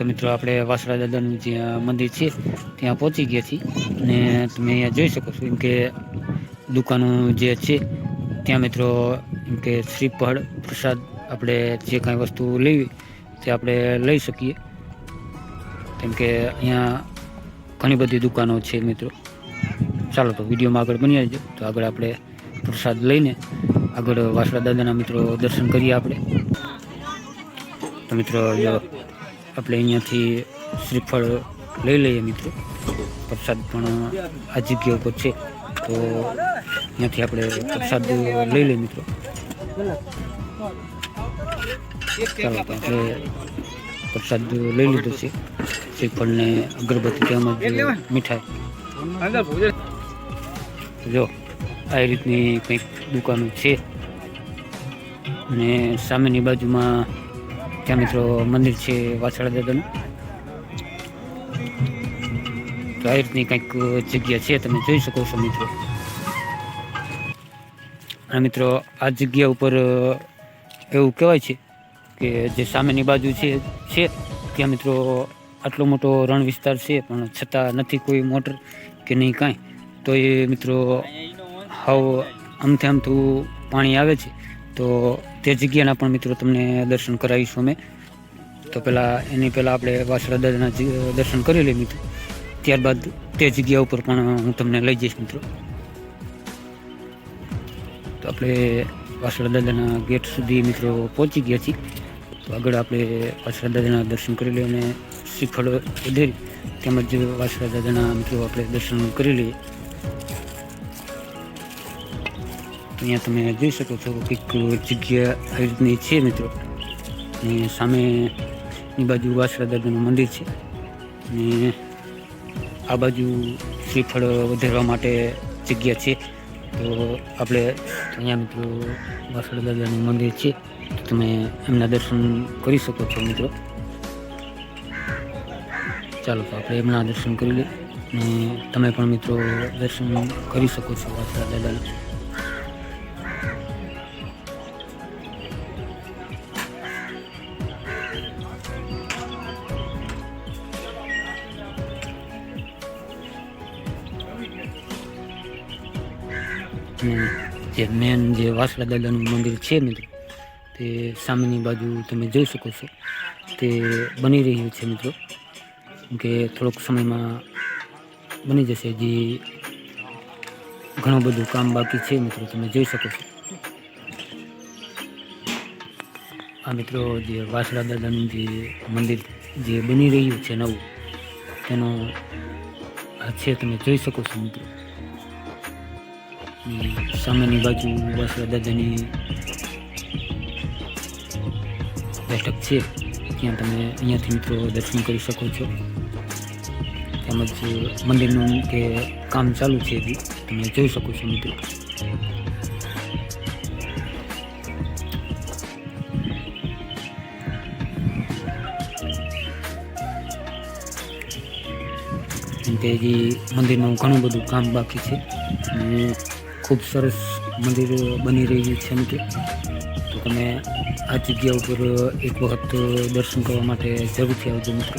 તો મિત્રો, આપણે વાસણા દાદાનું જ્યાં મંદિર છે, ત્યાં પહોંચી ગયા છીએ. અને તમે અહીંયા જોઈ શકો છો, એમ કે દુકાનો જે છે, ત્યાં મિત્રો, એમ કે શ્રીફળ, પ્રસાદ આપણે જે કાંઈ વસ્તુ લેવી, તે આપણે લઈ શકીએ. કેમ કે અહીંયા ઘણી બધી દુકાનો છે મિત્રો. ચાલો તો વિડીયોમાં આગળ બની આવજો તો આગળ આપણે પ્રસાદ લઈને આગળ વાસણા દાદાના મિત્રો દર્શન કરીએ આપણે. તો મિત્રો આપણે અહીંયાથી શ્રીફળ લઈ લઈએ મિત્રો. પ્રસાદ પણ આ જગ્યા ઉપર છે. તો અહીંયાથી આપણે પ્રસાદ લઈ લઈએ મિત્રો. ચાલો, તો આપણે પ્રસાદ લઈ લીધો છે. શ્રીફળને અગરબત્તી તેમજ મીઠાઈ. જો, આ રીતની કંઈક દુકાનો છે. અને સામેની બાજુમાં ત્યાં મિત્રો મંદિર છે વાછળ દાદાનું. તો આ રીતની કંઈક જગ્યા છે, તમે જોઈ શકો છો મિત્રો. અને મિત્રો, આ જગ્યા ઉપર એવું કહેવાય છે કે જે સામેની બાજુ છે છે, ત્યાં મિત્રો આટલો મોટો રણ વિસ્તાર છે, પણ છતાં નથી કોઈ મોટર કે નહીં કાંઈ. તો એ મિત્રો, હાવ આમથી આમથું પાણી આવે છે. તો તે જગ્યાના પણ મિત્રો તમને દર્શન કરાવીશું અમે. તો પહેલાં એની પહેલાં આપણે વાસણા દાદાના દર્શન કરી લઈએ મિત્રો. ત્યારબાદ તે જગ્યા ઉપર પણ હું તમને લઈ જઈશ મિત્રો. તો આપણે વાસણા દાદાના ગેટ સુધી મિત્રો પહોંચી ગયા છીએ. તો આગળ આપણે વાસણા દાદાના દર્શન કરી લઈએ અને શ્રીફળ વધેરી તેમજ વાસણા દાદાના મિત્રો આપણે દર્શન કરી લઈએ. અહીંયા તમે જોઈ શકો છો કંઈક જગ્યા આવી રીતની છે મિત્રો. અને સામેની બાજુ વાસણા દાદાનું મંદિર છે. અને આ બાજુ શ્રીફળ વધારવા માટે જગ્યા છે. તો આપણે અહીંયા મિત્રો વાસરાદાદાનું મંદિર છે. તમે એમના દર્શન કરી શકો છો મિત્રો. ચાલો તો આપણે એમના દર્શન કરી લઈએ. અને તમે પણ મિત્રો દર્શન કરી શકો છો વાસણા દાદાના જે મેન જે વાસળા દાદાનું મંદિર છે મિત્રો, તે સામેની બાજુ તમે જોઈ શકો છો, તે બની રહ્યું છે મિત્રો. કે થોડોક સમયમાં બની જશે જે ઘણું બધું કામ બાકી છે મિત્રો, તમે જોઈ શકો છો. આ મિત્રો જે વાસળા દાદાનું જે મંદિર જે બની રહ્યું છે નવું, તેનો છે, તમે જોઈ શકો છો મિત્રો. સામેની બાજુ વાસણા દાદાની બેઠક છે. ત્યાં તમે અહીંયાથી મિત્રો દર્શન કરી શકો છો. તેમજ મંદિરનું કે કામ ચાલુ છે એ તમે જોઈ શકો છો મિત્રો. કે મંદિરનું ઘણું બધું કામ બાકી છે. અને ખૂબ સરસ મંદિર બની રહ્યું છે મિત્રો તો તમે આ જગ્યા ઉપર એક વખત દર્શન કરવા માટે જરૂરથી આવજો મિત્રો.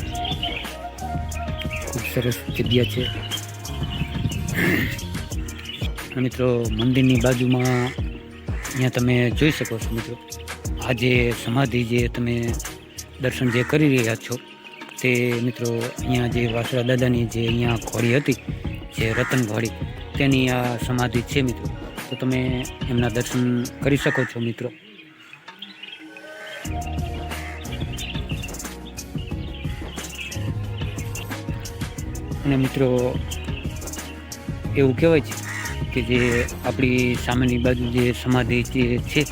ખૂબ સરસ જગ્યા છે. મિત્રો, મંદિરની બાજુમાં અહીંયા તમે જોઈ શકો છો મિત્રો. આ જે સમાધિ જે તમે દર્શન જે કરી રહ્યા છો, તે મિત્રો અહીંયા જે વાસરા દાદાની જે અહીંયા ઘોડી હતી, જે રતન ઘોડી તેની આ સમાધિ છે મિત્રો. તો તમે એમના દર્શન કરી શકો છો મિત્રો. અને મિત્રો, એવું કહેવાય છે કે જે આપણી સામેની બાજુ જે સમાધિ જે છે,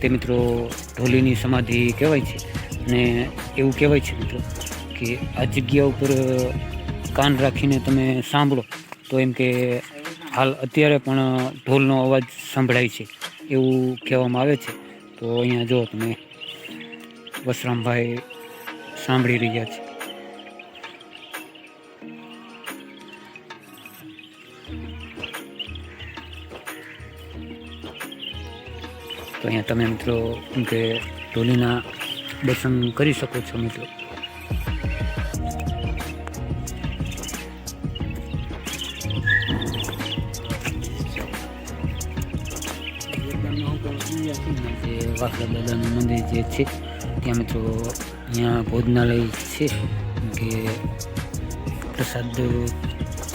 તે મિત્રો ઢોલીની સમાધિ કહેવાય છે. અને એવું કહેવાય છે મિત્રો કે આ જગ્યા ઉપર કાન રાખીને તમે સાંભળો. તો એમ કે હાલ અત્યારે પણ ઢોલનો અવાજ સંભળાય છે, એવું કહેવામાં આવે છે. તો અહીંયા જો તમે વસરામભાઈ સાંભળી રહ્યા છે. તો અહીંયા તમે મિત્રો કે ઢોલીના દર્શન કરી શકો છો મિત્રો. જે વાસણા દાદાનું મંદિર જે છે, ત્યાં મિત્રો અહીંયા ભોજનાલય છે, કે પ્રસાદ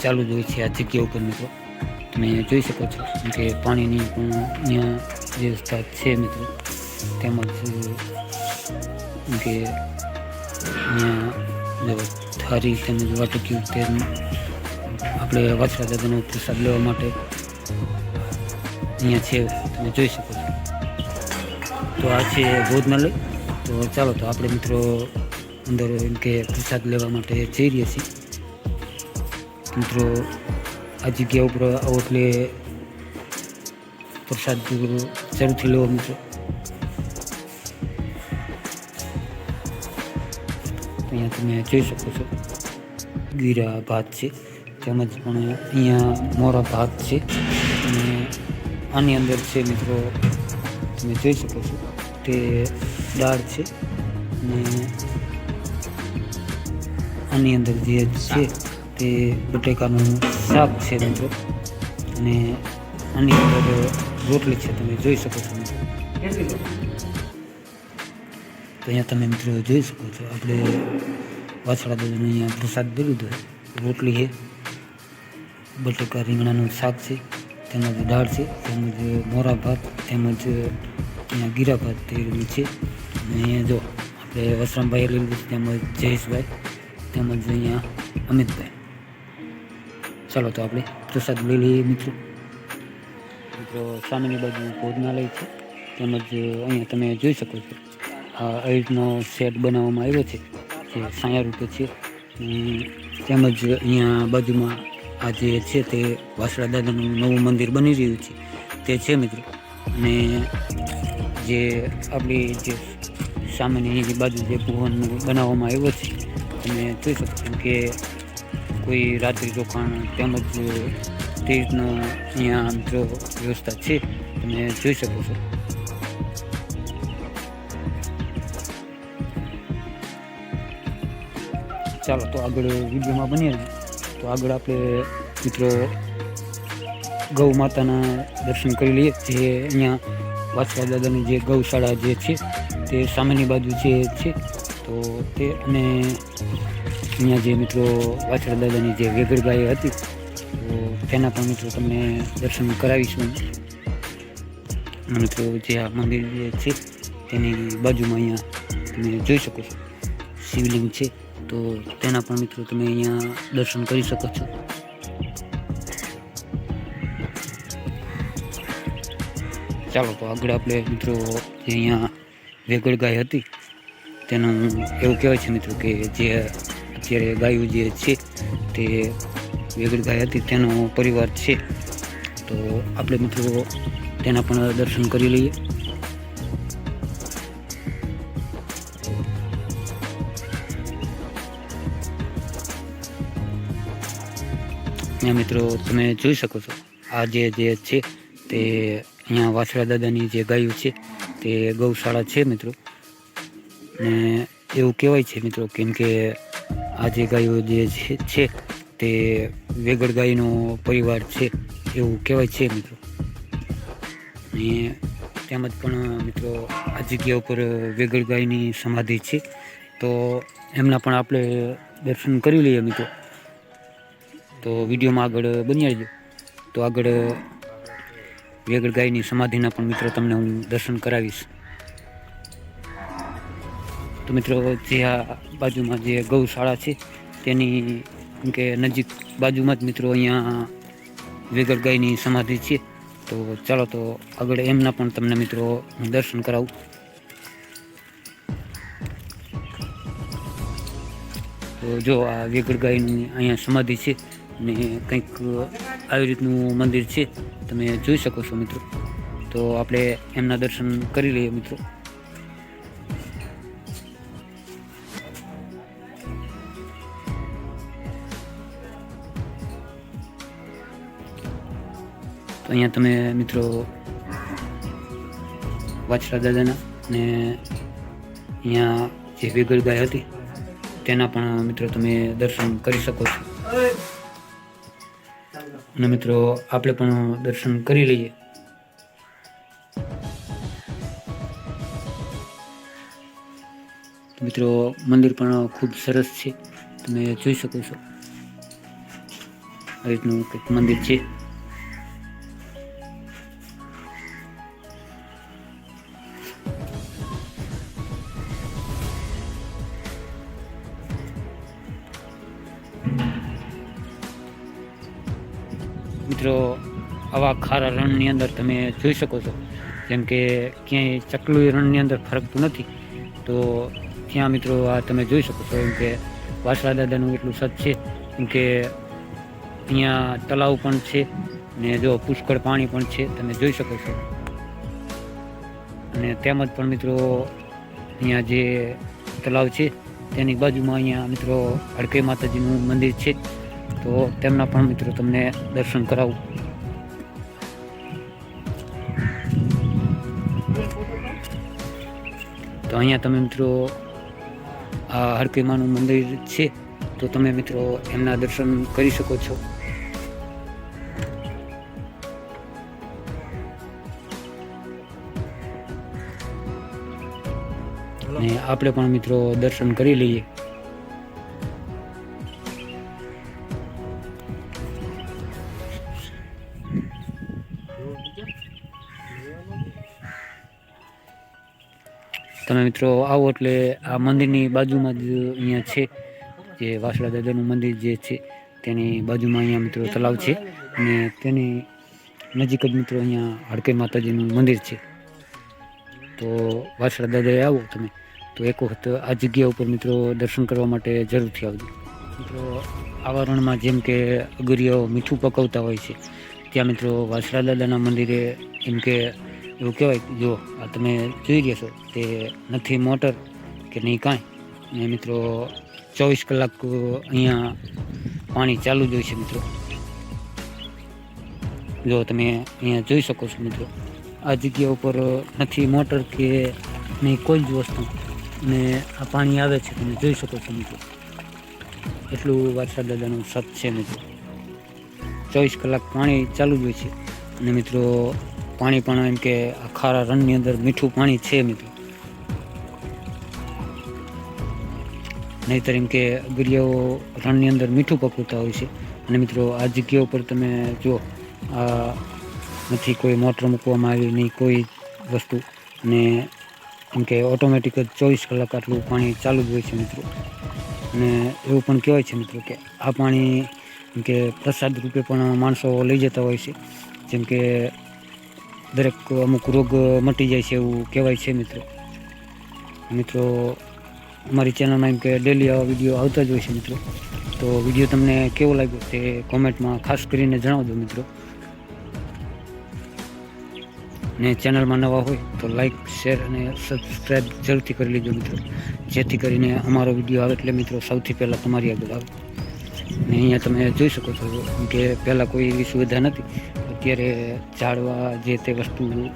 ચાલુ જ હોય છે આ જગ્યા ઉપર મિત્રો. તમે જોઈ શકો છો કે પાણીની પણ અહીંયા વ્યવસ્થા છે મિત્રો. તેમજ કે અહીંયા થારી તેમજ વાટકી તે આપણે વાછરા દાદાનો પ્રસાદ લેવા માટે અહીંયા છે, તમે જોઈ શકો છો. તો આ છે ભોજનાલય તો ચાલો, તો આપણે મિત્રો અંદર એમ કે પ્રસાદ લેવા માટે જઈ રહ્યા છીએ. મિત્રો, આ જગ્યા ઉપર આવો એટલે પ્રસાદ શરૂથી લેવો મિત્રો. અહીંયા તમે જોઈ શકો છો, ગીરા ભાત છે. તેમજ પણ અહીંયા મોરા ભાત છે. અને આની અંદર છે મિત્રો, તમે જોઈ શકો છો તે દાળ છે અને આની અંદર જે છે તે બટેકાનું શાક છે મિત્રો. અને આની અંદર રોટલી છે, તમે જોઈ શકો છો મિત્રો. તો અહીંયા તમે મિત્રો જોઈ શકો છો, આપણે વાછડા દાદાનો અહીંયા પ્રસાદ દઈ તો રોટલી છે, બટેકા રીંગણાનું શાક છે. તેમજ દાળ છે, તેમજ મોરા ભાત, તેમજ અહીંયા ગીરા ભાત તળેલું છે. અને અહીંયા જો આપણે વસરામભાઈ લીધું છે તેમજ જયેશભાઈ, તેમજ અહીંયા અમિતભાઈ. ચાલો તો આપણે પ્રસાદ લઈ લઈએ મિત્રો. મિત્રો, સામેની બાજુ ભોજનાલય છે, તેમજ અહીંયા તમે જોઈ શકો છો, આ રીતનો સેટ બનાવવામાં આવ્યો છે, જે સાયા રૂપે છે. તેમજ અહીંયા બાજુમાં આ જે છે તે વાસણા દાદાનું નવું મંદિર બની રહ્યું છે. તે છે મિત્રો. અને જે આપણી જે સામેની જે બાજુ જે ભુવન બનાવવામાં આવ્યો છે, તમે જોઈ શકો છો કે કોઈ રાત્રિ રોકાણ તેમજ તે રીતનો અહીંયા મિત્રો વ્યવસ્થા છે, તમે જોઈ શકો છો. ચાલો, તો આગળ વિડીયોમાં બની રહીએ. તો આગળ આપણે મિત્રો ગૌ માતાના દર્શન કરી લઈએ. જે અહીંયા વાસવા દાદાની જે ગૌશાળા જે છે, તે સામેની બાજુ જે છે, તો તે અને અહીંયા જે મિત્રો વાછડા દાદાની જે ગાય હતી, તો તેના પણ મિત્રો તમને દર્શન કરાવીશું. મિત્રો જે આ મંદિર જે છે, તેની બાજુમાં અહીંયા તમે જોઈ શકો છો. શિવલિંગ છે. તો તેના પણ મિત્રો તમે અહીંયા દર્શન કરી શકો છો. ચાલો, તો આગળ આપણે મિત્રો અહીંયા વેગળ ગાય હતી, તેનું એવું કહેવાય છે મિત્રો કે જે અત્યારે ગાયું જે છે, તે વેગળ ગાય હતી, તેનો પરિવાર છે. તો આપણે મિત્રો તેના પણ દર્શન કરી લઈએ. અહીંયા મિત્રો, તમે જોઈ શકો છો, આ જે છે તે અહીંયા વાછડા દાદાની જે ગાયો છે, તે ગૌશાળા છે મિત્રો. ને એવું કહેવાય છે મિત્રો, કેમ કે આ જે ગાયો જે છે- તે વેગળ ગાયનો પરિવાર છે, એવું કહેવાય છે મિત્રો. ને તેમજ પણ મિત્રો, આ જગ્યા ઉપર વેગળ ગાયની સમાધિ છે. તો એમના પણ આપણે દર્શન કરી લઈએ મિત્રો. તો વિડીયોમાં આગળ બની રહેજો તો આગળ વેગળ ગાયની સમાધિના પણ મિત્રો તમને હું દર્શન કરાવીશ. તો મિત્રો જે આ બાજુમાં જે ગૌશાળા છે, તેની કે નજીક બાજુમાં જ મિત્રો અહીંયા વેગળ ગાયની સમાધિ છે. તો ચાલો તો આગળ એમના પણ તમને મિત્રો હું દર્શન કરાવું. તો જો આ વેગળ ગાયની અહીંયા સમાધિ છે ને કંઈક આવી રીતનું મંદિર છે, તમે જોઈ શકો છો મિત્રો. તો આપણે એમના દર્શન કરી લઈએ મિત્રો. તો અહીંયા તમે મિત્રો વાછરા દાદાના ને અહીંયા જે વેગલ ગાય હતી, તેના પણ મિત્રો તમે દર્શન કરી શકો છો. અને મિત્રો, આપણે પણ દર્શન કરી લઈએ. મિત્રો, મંદિર પણ ખૂબ સરસ છે. તમે જોઈ શકો છો. આ રીતનું કંઈક મંદિર છે. રણની અંદર તમે જોઈ શકો છો. જેમ કે ક્યાંય ચકલું રણની અંદર ફરકતું નથી, તો ત્યાં મિત્રો આ તમે જોઈ શકો છો એમ કે વાસળા દાદાનું એટલું સત છે. કેમ કે અહીંયા તળાવ પણ છે ને જો પુષ્કળ પાણી પણ છે, તમે જોઈ શકો છો. અને તેમજ પણ મિત્રો અહીંયા જે તળાવ છે, તેની બાજુમાં અહીંયા મિત્રો હડકે માતાજીનું મંદિર છે. તો તેમના પણ મિત્રો તમને દર્શન કરાવું. તો અહીંયા તમે મિત્રો આ હરકીમાનું મંદિર છે તો તમે મિત્રો એમના દર્શન કરી શકો છો. ને આપણે પણ મિત્રો દર્શન કરી લઈએ. તમે મિત્રો આવો એટલે આ મંદિરની બાજુમાં જ અહીંયા છે, જે વાસળા દાદાનું મંદિર જે છે, તેની બાજુમાં અહીંયા મિત્રો તલાવ છે અને તેની નજીક જ મિત્રો અહીંયા હડકે માતાજીનું મંદિર છે. તો વાસળા દાદાએ આવો તમે, તો એક વખત આ જગ્યા ઉપર મિત્રો દર્શન કરવા માટે જરૂરથી આવજો. મિત્રો, આવરણમાં જેમ કે અગરિયાઓ મીઠું પકવતા હોય છે, ત્યાં મિત્રો વાસળા દાદાના મંદિરે એમ કે એવું કહેવાય જો આ તમે જોઈ રહ્યા છો તે નથી મોટર કે નહીં કાંઈ. ને મિત્રો, ચોવીસ કલાક અહીંયા પાણી ચાલુ જ હોય છે મિત્રો. જો તમે અહીંયા જોઈ શકો છો મિત્રો, આ જગ્યા ઉપર નથી મોટર કે નહીં કોઈ જ વસ્તુ. ને આ પાણી આવે છે, તમે જોઈ શકો છો મિત્રો. એટલું વારસા દાદાનું સત છે મિત્રો. ચોવીસ કલાક પાણી ચાલુ જ હોય છે. અને મિત્રો પાણી પણ એમ કે ખારા રણની અંદર મીઠું પાણી છે મિત્રો નહીતર એમ કે ગિરિયાઓ રણની અંદર મીઠું પકવતા હોય છે. અને મિત્રો, આ જગ્યા ઉપર તમે જુઓ, આ નથી કોઈ મોટર મૂકવામાં આવી નહીં કોઈ વસ્તુ. અને એમ કે ઓટોમેટિક જ ચોવીસ કલાક આટલું પાણી ચાલુ જ હોય છે મિત્રો. અને એવું પણ કહેવાય છે મિત્રો કે આ પાણી એમ કે પ્રસાદ રૂપે પણ માણસો લઈ જતા હોય છે. જેમ કે દરેક અમુક રોગ મટી જાય છે એવું કહેવાય છે મિત્રો. મિત્રો, અમારી ચેનલમાં એમ કે ડેલી આવા વીડિયો આવતા જ હોય છે મિત્રો. તો વીડિયો તમને કેવો લાગ્યો તે કોમેન્ટમાં ખાસ કરીને જણાવજો મિત્રો. ને ચેનલમાં નવા હોય તો લાઈક શેર અને સબસ્ક્રાઈબ જરૂરથી કરી લેજો મિત્રો. જેથી કરીને અમારો વીડિયો આવે એટલે મિત્રો સૌથી પહેલાં તમારી આગળ આવે. ને અહીંયા તમે જોઈ શકો છો કે પહેલાં કોઈ એવી સુવિધા નથી. અત્યારે ઝાડવા જે તે વસ્તુ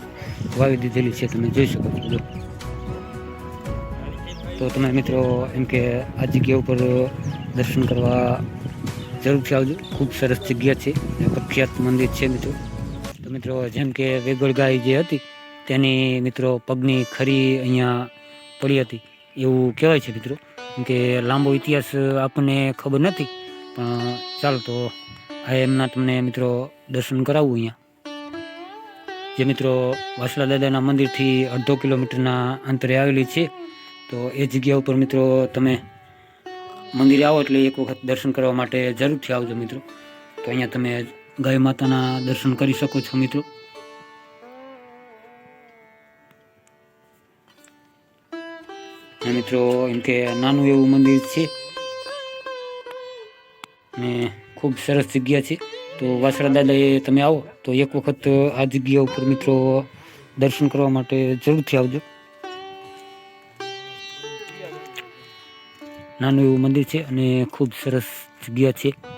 વાવી દીધેલી છે, તમે જોઈ શકો છો. તો તમે મિત્રો એમ કે આ જગ્યા ઉપર દર્શન કરવા જરૂરથી આવજો. ખૂબ સરસ જગ્યા છે. અને પ્રખ્યાત મંદિર છે મિત્રો. તો મિત્રો જેમ કે વેગળ ગાય જે હતી, તેની મિત્રો પગની ખરી અહીંયા પડી હતી. એવું કહેવાય છે મિત્રો. કે લાંબો ઇતિહાસ આપણને ખબર નથી. પણ ચાલો તો હા એમના તમને મિત્રો દર્શન કરાવવું અહીંયા. જે મિત્રો વાસલા દાદાના મંદિરથી અડધો કિલોમીટરના અંતરે આવેલી છે, તો એ જગ્યા ઉપર મિત્રો તમે મંદિરે આવો એટલે એક વખત દર્શન કરવા માટે જરૂરથી આવજો મિત્રો. તો અહીંયા તમે ગાય માતાના દર્શન કરી શકો છો મિત્રો. મિત્રો, એમ કે નાનું એવું મંદિર છે. ને ખૂબ સરસ જગ્યા છે. તો વાસણા દાદાએ તમે આવો, તો એક વખત આ જગ્યા ઉપર મિત્રો દર્શન કરવા માટે જરૂરથી આવજો. નાનું એવું મંદિર છે અને ખૂબ સરસ જગ્યા છે.